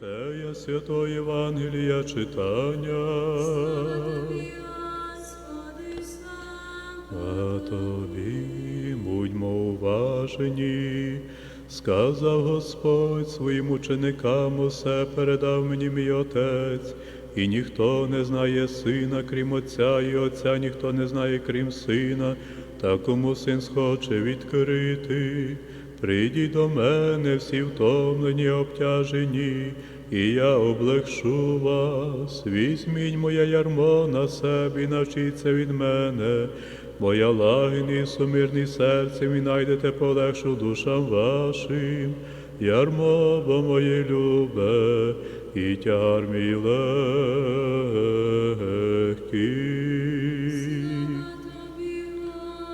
Читає Святого Євангелія читання. А тобі будьмо уважені, сказав Господь своїм ученикам усе передав мені мій Отець, і ніхто не знає сина, крім Отця, і Отця ніхто не знає, крім сина, та кому син схоче відкрити. Прийдіть до мене всі втомлені, обтяжені, і я облегшу вас. Візьміть моє ярмо на себе і навчіться від мене, бо я лагідний і серцем, і найдете полегшу душам вашим. Ярмо бо моє любе, і тягар мій легкий. тобі,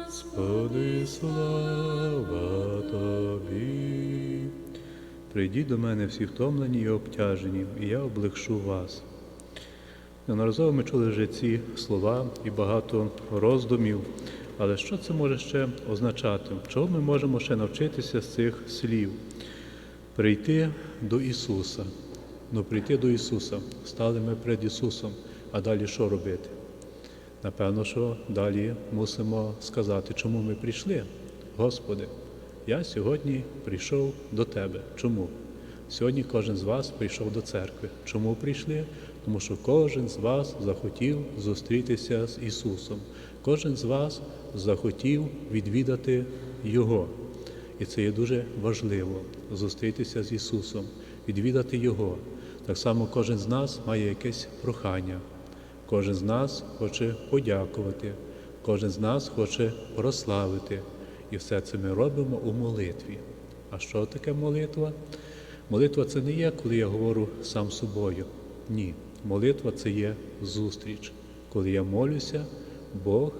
Господи, слава. Прийдіть до мене всі втомлені і обтяжені, і я облегшу вас. Неодноразово ми чули вже ці слова і багато роздумів. Але що це може ще означати? Чого ми можемо ще навчитися з цих слів? Прийти до Ісуса. Ну, прийти до Ісуса. Стали ми перед Ісусом, а далі що робити? Напевно, що далі мусимо сказати, чому ми прийшли. Господи, я сьогодні прийшов до Тебе. Чому? Сьогодні кожен з вас прийшов до церкви. Чому прийшли? Тому що кожен з вас захотів зустрітися з Ісусом. Кожен з вас захотів відвідати Його. І це є дуже важливо зустрітися з Ісусом, відвідати Його. Так само кожен з нас має якесь прохання. Кожен з нас хоче подякувати, кожен з нас хоче прославити. І все це ми робимо у молитві. А що таке молитва? Молитва це не є, коли я говорю сам собою. Ні. Молитва це є зустріч. Коли я молюся, Бог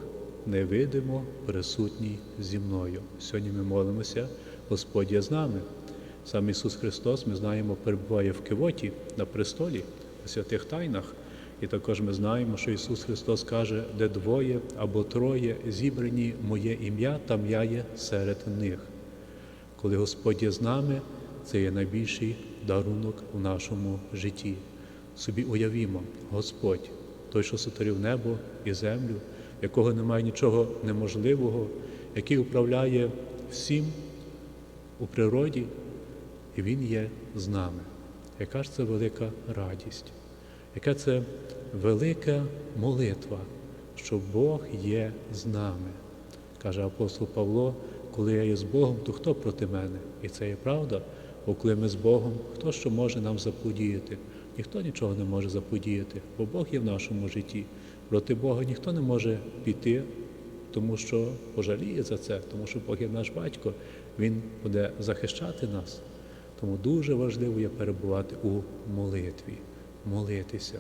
невидимо присутній зі мною. Сьогодні ми молимося, Господь є з нами. Сам Ісус Христос, ми знаємо, перебуває в Кивоті на престолі, у святих тайнах. І також ми знаємо, що Ісус Христос каже, де двоє або троє зібрані моє ім'я, там я є серед них. Коли Господь є з нами, це є найбільший дарунок у нашому житті. Собі уявімо, Господь, той, що сотворив небо і землю, якого немає нічого неможливого, який управляє всім у природі, і Він є з нами. Яка ж це велика радість, яка це велика молитва, що Бог є з нами. Каже апостол Павло, коли я є з Богом, то хто проти мене? І це є правда, бо коли ми з Богом, хто що може нам заподіяти? Ніхто нічого не може заподіяти, бо Бог є в нашому житті. Проти Бога ніхто не може піти, тому що пожаліє за це, тому що Бог є наш батько, Він буде захищати нас. Тому дуже важливо є перебувати у молитві, молитися.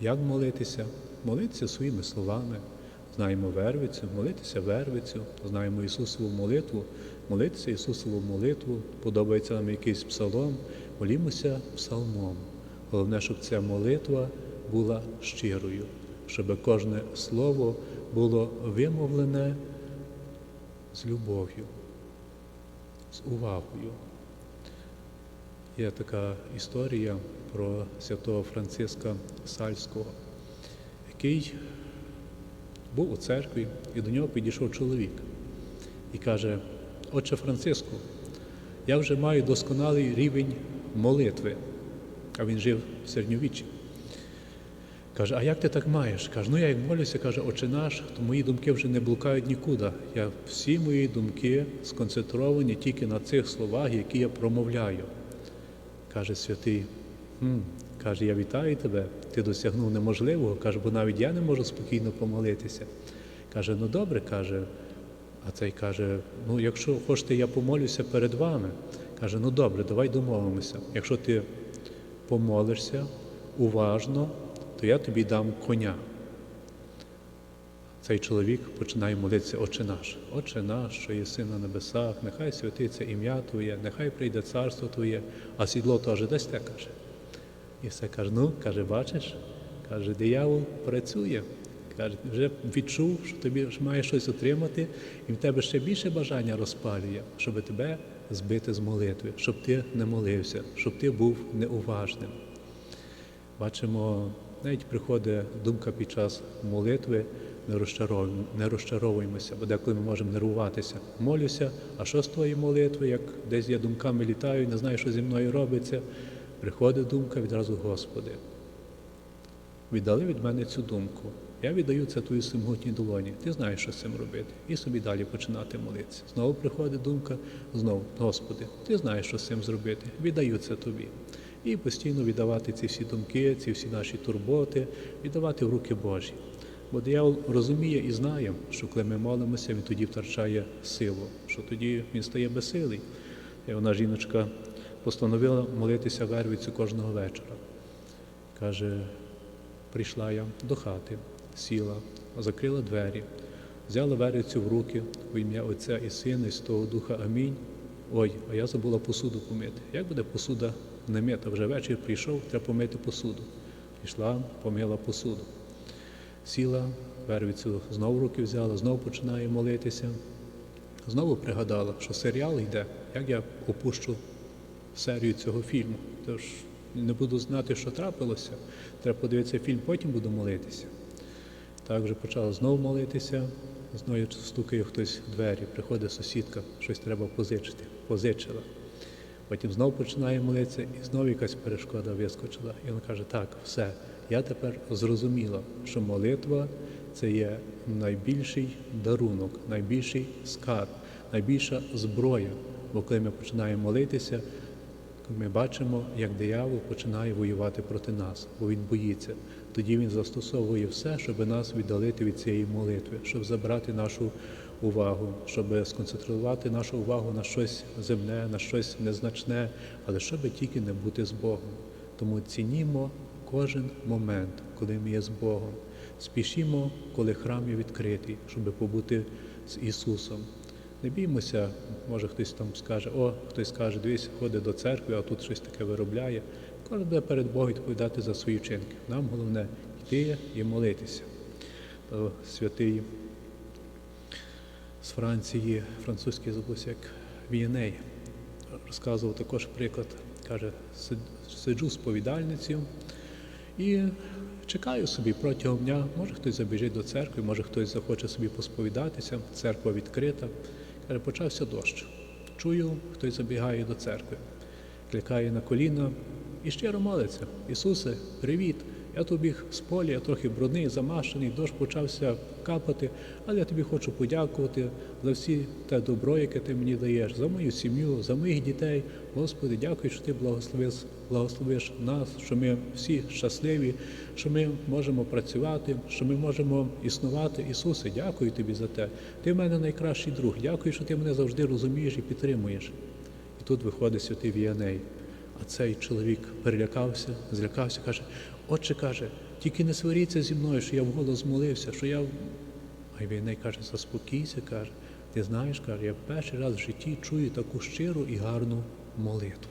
Як молитися? Молитися своїми словами. Знаємо вервицю, молитися вервицю, знаємо Ісусову молитву, молитися Ісусову молитву, подобається нам якийсь псалом, молімося псалмом. Головне, щоб ця молитва була щирою, щоб кожне слово було вимовлене з любов'ю, з увагою. Є така історія про святого Франциска Сальського, який був у церкві, і до нього підійшов чоловік і каже: Отче Франциску, я вже маю досконалий рівень молитви, а він жив в середньовіччі. Каже, а як ти так маєш? Каже, ну я як молюся, каже, Отче наш, то мої думки вже не блукають нікуди. Я, всі мої думки сконцентровані тільки на цих словах, які я промовляю. Каже святий, «Хм, каже, я вітаю тебе, ти досягнув неможливого, каже, бо навіть я не можу спокійно помолитися. Каже, ну добре, каже, а цей каже, ну якщо хочете, я помолюся перед вами. Каже, ну добре, давай домовимося. Якщо ти помолишся уважно, то я тобі дам коня. Цей чоловік починає молитися Отче наш. Отче наш, що єси на небесах, нехай святиться ім'я Твоє, нехай прийде царство Твоє, а сідло теж дасте, каже. І все каже, ну, каже, бачиш, каже, диявол працює. Каже, вже відчув, що тобі ж має щось отримати, і в тебе ще більше бажання розпалює, щоб тебе збити з молитви, щоб ти не молився, щоб ти був неуважним. Бачимо, навіть приходить думка під час молитви, не розчаровуємося, бо деколи ми можемо нервуватися. Молюся, а що з твоєї молитви, як десь я думками літаю, не знаю, що зі мною робиться. Приходить думка відразу, Господи, віддали від мене цю думку. Я віддаю це твої самотній долоні. Ти знаєш, що з цим робити. І собі далі починати молитися. Знову приходить думка, знову, Господи, ти знаєш, що з цим зробити. Віддаю це тобі. І постійно віддавати ці всі думки, ці всі наші турботи, віддавати в руки Божі. Бо диявол розуміє і знає, що коли ми молимося, він тоді втрачає силу, що тоді він стає безсилий. І вона жіночка постановила молитися Вервицю кожного вечора. Каже, прийшла я до хати, сіла, закрила двері, взяла верицю в руки в ім'я Отця і Сина, і Святого Духа Амінь. Ой, а я забула посуду помити. Як буде посуда не мита? Вже вечір прийшов, треба помити посуду. Пішла, помила посуду. Сіла, вервицю знову руки взяла, знову починає молитися. Знову пригадала, що серіал йде, як я опущу серію цього фільму. Тож не буду знати, що трапилося. Треба подивитися фільм, потім буду молитися. Так вже почала знову молитися, знову стукає хтось в двері, приходить сусідка, щось треба позичити. Позичила. Потім знову починає молитися, і знову якась перешкода вискочила. І він каже: так, все, я тепер зрозуміла, що молитва це є найбільший дарунок, найбільший скарб, найбільша зброя. Бо коли ми починаємо молитися, ми бачимо, як диявол починає воювати проти нас, бо він боїться. Тоді він застосовує все, щоб нас віддалити від цієї молитви, щоб забрати нашу увагу, щоб сконцентрувати нашу увагу на щось земне, на щось незначне, але щоб тільки не бути з Богом. Тому цінімо кожен момент, коли ми є з Богом. Спішімо, коли храм є відкритий, щоб побути з Ісусом. Не біймося, може хтось там скаже, о, хтось скаже, дивись, ходить до церкви, а тут щось таке виробляє. Кожен буде перед Богом відповідати за свої вчинки. Нам головне йти і молитися. То святий з Франції, французький забувся, як Вієней, розказував також приклад. Каже, сиджу сповідальницею і чекаю собі протягом дня. Може хтось забіжить до церкви, може хтось захоче собі посповідатися, церква відкрита. Каже, почався дощ. Чую, хтось забігає до церкви, клікає на коліна і щиро молиться. Ісусе, привіт! Я тут біг з поля, я трохи брудний, замашений, дощ почався капати, але я тобі хочу подякувати за всі те добро, яке ти мені даєш, за мою сім'ю, за моїх дітей. Господи, дякую, що ти благословиш, благословиш нас, що ми всі щасливі, що ми можемо працювати, що ми можемо існувати. Ісусе, дякую тобі за те. Ти в мене найкращий друг. Дякую, що ти мене завжди розумієш і підтримуєш. І тут виходить святий Віаней. А цей чоловік перелякався, злякався, каже, отче каже, тільки не сваріться зі мною, що я вголос молився, що я. А Війней каже, заспокійся, каже, ти знаєш, каже, я перший раз в житті чую таку щиру і гарну молитву.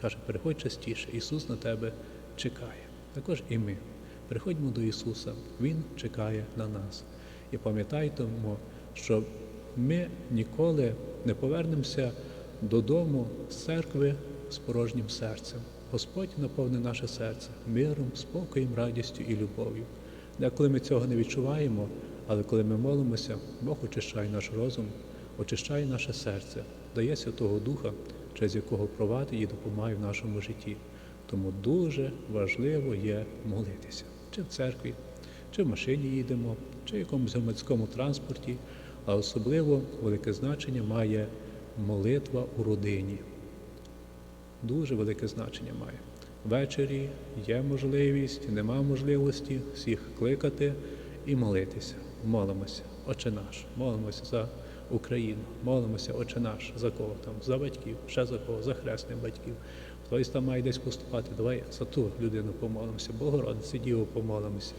Каже, переходь частіше, Ісус на тебе чекає. Також і ми. Приходьмо до Ісуса, Він чекає на нас. І пам'ятайтемо, що ми ніколи не повернемося додому з церкви з порожнім серцем. Господь наповне наше серце миром, спокоєм, радістю і любов'ю. Деколи ми цього не відчуваємо, але коли ми молимося, Бог очищає наш розум, очищає наше серце, дає Святого Духа, через якого провадить і допомагає в нашому житті. Тому дуже важливо є молитися, чи в церкві, чи в машині їдемо, чи в якомусь громадському транспорті, а особливо велике значення має молитва у родині дуже велике значення має. Ввечері є можливість, нема можливості всіх кликати і молитися. Молимося, Отче наш, молимося за Україну, молимося, Отче наш, за кого там, за батьків, ще за кого, за хресних батьків. Хтось там має десь поступати, давай за ту людину помолимося, Богородиці Діву помолимося.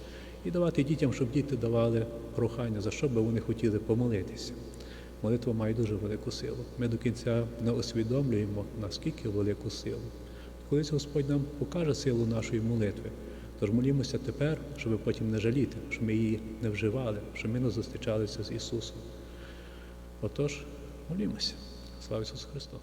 І давати дітям, щоб діти давали прохання, за що би вони хотіли помолитися. Молитва має дуже велику силу. Ми до кінця не усвідомлюємо, наскільки велику силу. Колись Господь нам покаже силу нашої молитви. Тож молімося тепер, щоб потім не жаліти, щоб ми її не вживали, щоб ми не зустрічалися з Ісусом. Отож, молімося. Слава Ісусу Христу!